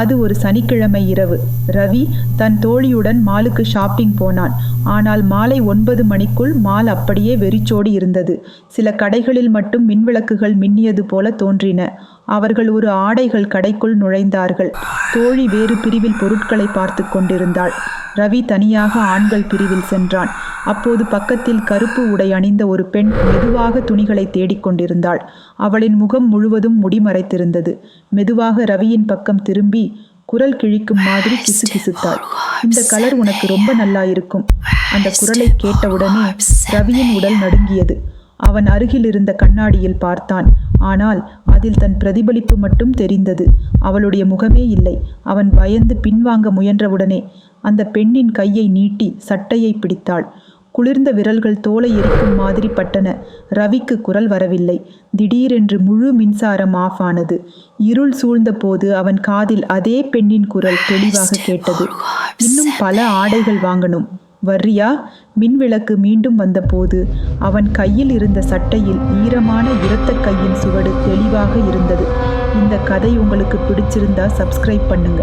அது ஒரு சனிக்கிழமை இரவு. ரவி தன் தோழியுடன் மாலுக்கு ஷாப்பிங் போனான். ஆனால் மாலை ஒன்பது மணிக்குள் மால் அப்படியே வெறிச்சோடி இருந்தது. சில கடைகளில் மட்டும் மின்விளக்குகள் மின்னியது போல தோன்றின. அவர்கள் ஒரு ஆடைகள் கடைக்குள் நுழைந்தார்கள். தோழி வேறு பிரிவில் பொருட்களை பார்த்து கொண்டிருந்தாள். ரவி தனியாக ஆண்கள் பிரிவில் சென்றான். அப்போது பக்கத்தில் கருப்பு உடை அணிந்த ஒரு பெண் மெதுவாக துணிகளை தேடிக்கொண்டிருந்தாள் அவளின் முகம் முழுவதும் முடிமறைத்திருந்தது மெதுவாக ரவியின் பக்கம் திரும்பி குரல் கிழிக்கும் மாதிரி கிசு கிசுத்தாள் இந்த கலர் உனக்கு ரொம்ப நல்லா இருக்கும். அந்த குரலை கேட்டவுடனே ரவியின் உடல் நடுங்கியது. அவன் அருகில் இருந்த கண்ணாடியில் பார்த்தான். ஆனால் அதில் தன் பிரதிபலிப்பு மட்டும் தெரிந்தது. அவளுடைய முகமே இல்லை. அவன் பயந்து பின்வாங்க முயன்றவுடனே அந்த பெண்ணின் கையை நீட்டி சட்டையை பிடித்தாள். குளிர்ந்த விரல்கள் தோலை எரிக்கும் மாதிரி பட்டன. ரவிக்கு குரல் வரவில்லை. திடீரென்று முழு மின்சாரம் ஆஃப் ஆனது. இருள் சூழ்ந்த போது அவன் காதில் அதே பெண்ணின் குரல் தெளிவாக கேட்டது. இன்னும் பல ஆடைகள் வாங்கணும். வர்றியா மின்விளக்கு மீண்டும் வந்தபோது அவன் கையில் இருந்த சட்டையில் ஈரமான இரத்த கையின் சுவடு தெளிவாக இருந்தது. இந்த கதை உங்களுக்கு பிடிச்சிருந்தா சப்ஸ்கிரைப் பண்ணுங்க.